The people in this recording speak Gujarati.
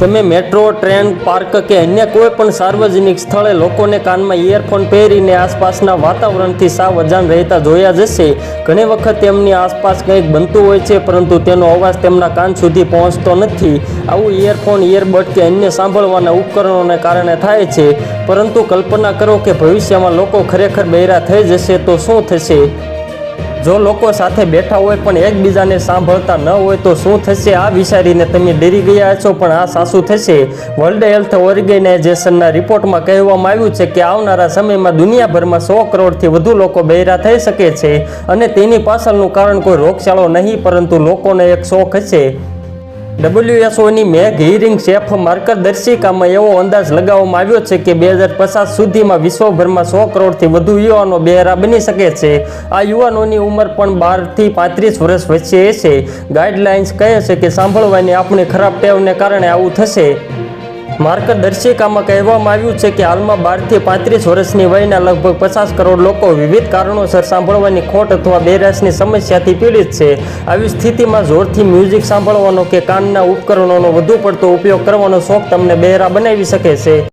તમે મેટ્રો, ટ્રેન, પાર્ક કે અન્ય કોઈ પણ સાર્વજનિક સ્થળે લોકોને કાનમાં ઇયરફોન પહેરીને આસપાસના વાતાવરણથી સાવ અજાણ રહેતા જોયા જશે. ઘણી વખત તેમની આસપાસ કંઈક બનતું હોય છે, પરંતુ તેનો અવાજ તેમના કાન સુધી પહોંચતો નથી. આવું ઇયરફોન, ઇયરબડ કે અન્ય સાંભળવાના ઉપકરણોને કારણે થાય છે. પરંતુ કલ્પના કરો કે ભવિષ્યમાં લોકો ખરેખર બહેરા થઈ જશે તો શું થશે? જો લોકો સાથે બેઠા હોય પણ એકબીજાને સાંભળતા ન હોય, તો શું થશે? આ વિચારીને તમે ડરી ગયા છો, પણ આ સાસુ થશે. વર્લ્ડ હેલ્થ ઓર્ગેનાઇઝેશનના રિપોર્ટમાં કહેવામાં આવ્યું છે કે આવનારા સમયમાં દુનિયાભરમાં સો કરોડથી વધુ લોકો બહેરા થઈ શકે છે અને તેની પાછળનું કારણ કોઈ રોગચાળો નહીં, પરંતુ લોકોને એક શોખ હશે ડબલ્યુએસઓની મેઘ હિયરિંગ સેફ માર્ગદર્શિકામાં એવો અંદાજ લગાવવામાં આવ્યો છે કે બે હજાર પચાસ સુધીમાં વિશ્વભરમાં સો કરોડથી વધુ યુવાનો બહેરા બની શકે છે. આ યુવાનોની ઉંમર પણ બારથી પાંત્રીસ વર્ષ વચ્ચે હશે ગાઈડલાઇન્સ કહે છે કે સાંભળવાની આપણી ખરાબ ટેવને કારણે આવું થશે. માર્ગદર્શિકામાં કહેવામાં આવ્યું છે કે હાલમાં બારથી પાંત્રીસ વર્ષની વયના લગભગ પચાસ કરોડ લોકો વિવિધ કારણોસર સાંભળવાની ખોટ અથવા બેરાશની સમસ્યાથી પીડિત છે. આવી સ્થિતિમાં જોરથી મ્યુઝિક સાંભળવાનો કે કાનના ઉપકરણોનો વધુ પડતો ઉપયોગ કરવાનો શોખ તમને બહેરા બનાવી શકે છે.